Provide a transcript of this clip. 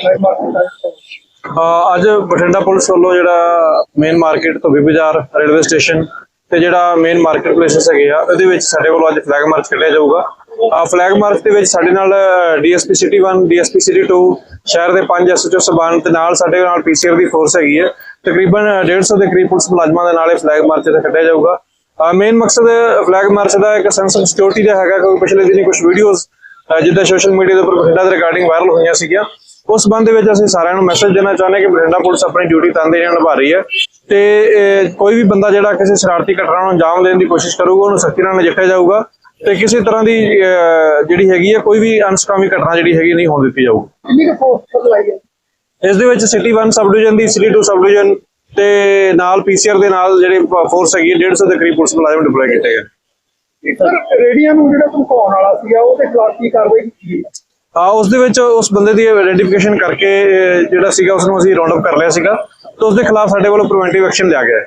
ਅਹ ਅੱਜ ਬਠਿੰਡਾ ਪੁਲਿਸ ਵੱਲੋਂ ਜਿਹੜਾ ਮੇਨ ਮਾਰਕੀਟ ਤੋਂ ਵੀ ਬਾਜ਼ਾਰ ਰੇਲਵੇ ਸਟੇਸ਼ਨ ਤੇ ਜਿਹੜਾ ਮੇਨ ਮਾਰਕੀਟ ਪਲੇਸਸ ਹੈਗੇ ਆ, ਉਹਦੇ ਵਿੱਚ ਸਾਡੇ ਵੱਲੋਂ ਅੱਜ ਫਲੈਗ ਮਾਰਚ ਕੱਢਿਆ ਜਾਊਗਾ। ਆ ਫਲੈਗ ਮਾਰਚ ਦੇ ਵਿੱਚ ਸਾਡੇ ਨਾਲ ਡੀਐਸਪੀ ਸਿਟੀ 1 ਡੀਐਸਪੀ ਸਿਟੀ 2 ਸ਼ਹਿਰ ਦੇ ਪੰਜ ਐਸਐਚਓ ਸਬਾਨ ਤੇ ਨਾਲ ਸਾਡੇ ਨਾਲ ਪੀਸੀਆਰ ਦੀ ਫੋਰਸ ਹੈਗੀ ਹੈ ਤਕਰੀਬਨ 150 ਦੇ ਕਰੀਬ ਪੁਲਿਸ ਮੁਲਾਜ਼ਮਾਂ ਦੇ ਨਾਲ ਇਹ ਫਲੈਗ ਮਾਰਚ ਦਾ ਕੱਢਿਆ ਜਾਊਗਾ। ਮੇਨ ਮਕਸਦ ਫਲੈਗ ਮਾਰਚ ਦਾ ਇੱਕ ਸੈਂਸ ਆਫ ਸਿਕਿਉਰਿਟੀ ਦਾ ਹੈਗਾ, ਕਿਉਂਕਿ ਪਿਛਲੇ ਦਿਨੀ ਕੁਝ ਵੀਡੀਓਜ਼ ਜਿੱਦਾਂ ਸੋਸ਼ਲ ਮੀਡੀਆ ਦੇ ਉੱਪਰ ਬਠਿੰਡਾ ਦੇ ਰਿਗਾਰਡਿੰਗ ਵਾਇਰਲ ਹੋਈਆਂ ਸੀਗੀਆਂ ਉਸ ਸੰਬੰਧ ਦੇ ਵਿੱਚ ਅਸੀਂ ਸਾਰਿਆਂ ਨੂੰ ਮੈਸੇਜ ਦੇਣਾ ਚਾਹੁੰਦੇ ਹਾਂ ਕਿ ਬਠਿੰਡਾ ਪੁਲਿਸ ਆਪਣੀ ਡਿਊਟੀ ਤਨਦੇਹੀ ਨਾਲ ਨਿਭਾ ਰਹੀ ਹੈ ਤੇ ਕੋਈ ਵੀ ਬੰਦਾ ਜਿਹੜਾ ਕਿਸੇ ਸ਼ਰਾਰਤੀ ਘਟਨਾ ਨੂੰ ਅੰਜਾਮ ਦੇਣ ਦੀ ਕੋਸ਼ਿਸ਼ ਕਰੂਗਾ ਉਹਨੂੰ ਸਖਤੀ ਨਾਲ ਨਜਿੱਠਿਆ ਜਾਊਗਾ ਤੇ ਕਿਸੇ ਤਰ੍ਹਾਂ ਦੀ ਜਿਹੜੀ ਹੈਗੀ ਹੈ ਕੋਈ ਵੀ ਅਨਸਕਾਮੀ ਘਟਨਾ ਜਿਹੜੀ ਹੈਗੀ ਨਹੀਂ ਹੋਣ ਦਿੱਤੀ ਜਾਊਗੀ। ਕਿੰਨੀ ਕੁ ਫੋਰਸ ਲਾਈ ਹੈ? ਇਸ ਦੇ ਵਿੱਚ ਸਿਟੀ 1 ਸਬ ਡਿਵੀਜ਼ਨ ਦੀ ਸਿਟੀ 2 ਸਬ ਡਿਵੀਜ਼ਨ ਤੇ ਨਾਲ ਪੀਸੀਆਰ ਦੇ ਨਾਲ ਜਿਹੜੇ ਫੋਰਸ ਹੈਗੀ ਹੈ 150 ਦੇ ਕਰੀਬ ਪੁਲਿਸ ਮੁਲਾਜ਼ਮ ਡਿਪਲੋਏ ਕੀਤੇ ਗਏ। ਸਰ ਰੇਡੀਆਂ ਨੂੰ ਜਿਹੜਾ ਧਮਕਾਉਣ ਵਾਲਾ ਸੀਗਾ ਉਹਦੇ ਖਿਲਾਫ ਕੀ ਕਾਰਵਾਈ ਕੀਤੀ ਗਈ? ਆ, ਉਸ ਦੇ ਵਿੱਚ ਉਸ ਬੰਦੇ ਦੀ ਆਇਡੈਂਟੀਫਿਕੇਸ਼ਨ ਕਰਕੇ ਜਿਹੜਾ ਸੀਗਾ ਉਸ ਨੂੰ ਅਸੀਂ ਰਾਉਂਡ ਅਪ ਕਰ ਲਿਆ ਸੀਗਾ ਤੇ ਉਸ ਦੇ ਖਿਲਾਫ ਸਾਡੇ ਵੱਲੋਂ ਪ੍ਰੀਵੈਂਟਿਵ ਐਕਸ਼ਨ ਲਿਆ ਗਿਆ ਹੈ।